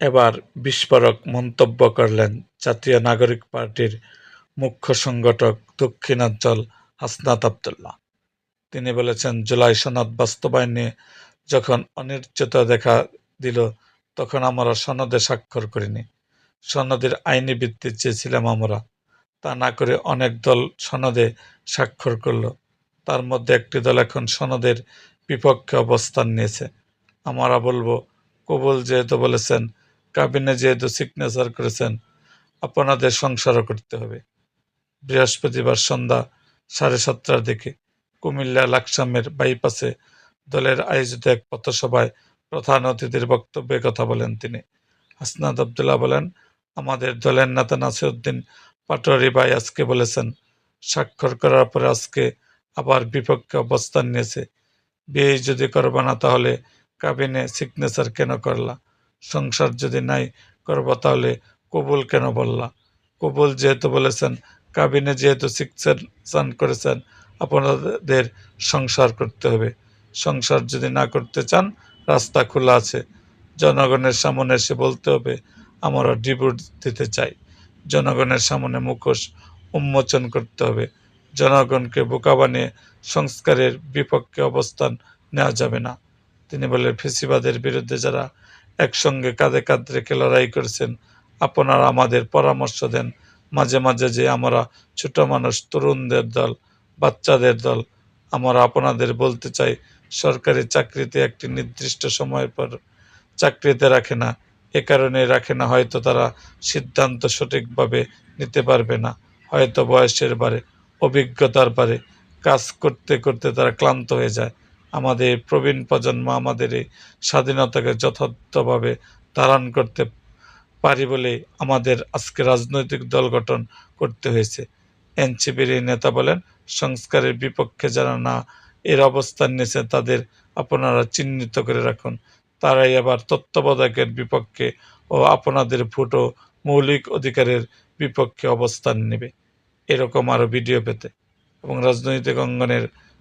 এবার বিস্ফোরক মন্তব্য করলেন জাতীয় নাগরিক পার্টির মুখ্য সংগঠক দক্ষিণাঞ্চল হাসনাত আবদুল্লাহ। তিনি বলেছেন, জুলাই সনদ বাস্তবায়ন যখন অনিশ্চয়তা দেখা দিল, তখন আমরা সনদে স্বাক্ষর করিনি। সনদের আইনি ভিত্তি চেয়েছিলাম আমরা। তা না করে অনেক দল সনদে স্বাক্ষর করল। তার মধ্যে একটি দল এখন সনদের বিপক্ষে অবস্থান নিয়েছে। আমরা বলব, কবুল যেহেতু বলেছেন কাবিনে যেহেতু সিগনেচার করেছেন, আপনাদের সংসারও করতে হবে। বৃহস্পতিবার সন্ধ্যা সাড়ে সাতটার দিকে কুমিল্লা লাকসামের বাইপাসে দলের আয়োজিত এক পথসভায় প্রধান অতিথির বক্তব্যে কথা বলেন তিনি। হাসনাত আবদুল্লাহ বলেন, আমাদের দলের নেতা নাসিরুদ্দিন পাটোয়ারি ভাই আজকে বলেছেন, স্বাক্ষর করার পরে আজকে আবার বিপক্ষে অবস্থান নিয়েছে। বিয়ে যদি করবা না তাহলে কাবিনে সিগনেচার কেন করলা? সংসার যদি নাই করবা তাহলে কবুল কেন বললা? কবুল যেহেতু বলেছেন, কাবিনে যেহেতু সিগনেচার করেছেন, আপনাদের সংসার করতে হবে। সংসার যদি না করতে চান, রাস্তা খোলা আছে। জনগণের সামনে এসে বলতে হবে, আমরা ডিভোর্স দিতে চাই। জনগণের সামনে মুখোশ উন্মোচন করতে হবে। জনগণকে বোকা বানিয়ে সংস্কারের বিপক্ষে অবস্থান নেওয়া যাবে না। তিনি বলেন, ফেসিবাদের বিরুদ্ধে যারা একসঙ্গে কাঁধে কাঁধ রেখে লড়াই করেছেন। আপনারা আমাদের পরামর্শ দেন। মাঝে মাঝে যে আমরা ছোট মানুষ, তরুণদের দল, বাচ্চাদের দল, আমরা আপনাদের বলতে চাই, সরকারি চাকরিতে একটি নির্দিষ্ট সময়ের পর চাকরিতে রাখে না। এ কারণে রাখে না, হয়তো তারা সিদ্ধান্ত সঠিকভাবে নিতে পারবে না। হয়তো বয়সের বারে, অভিজ্ঞতার বারে, কাজ করতে করতে তারা ক্লান্ত হয়ে যায়। আমাদের প্রবীণ প্রজন্ম আমাদের এই স্বাধীনতাকে যথার্থভাবে ধারণ করতে পারি বলে আমাদের আজকে রাজনৈতিক দল গঠন করতে হয়েছে। এনসিপির এই নেতা বলেন, সংস্কারের বিপক্ষে যারা না এর অবস্থান নিয়েছে, তাদের আপনারা চিহ্নিত করে রাখুন। তারাই আবার তত্ত্বাবধায়কের বিপক্ষে ও আপনাদের ও মৌলিক অধিকারের বিপক্ষে অবস্থান নেবে। এরকম আরও ভিডিও পেতে এবং রাজনৈতিক অঙ্গনের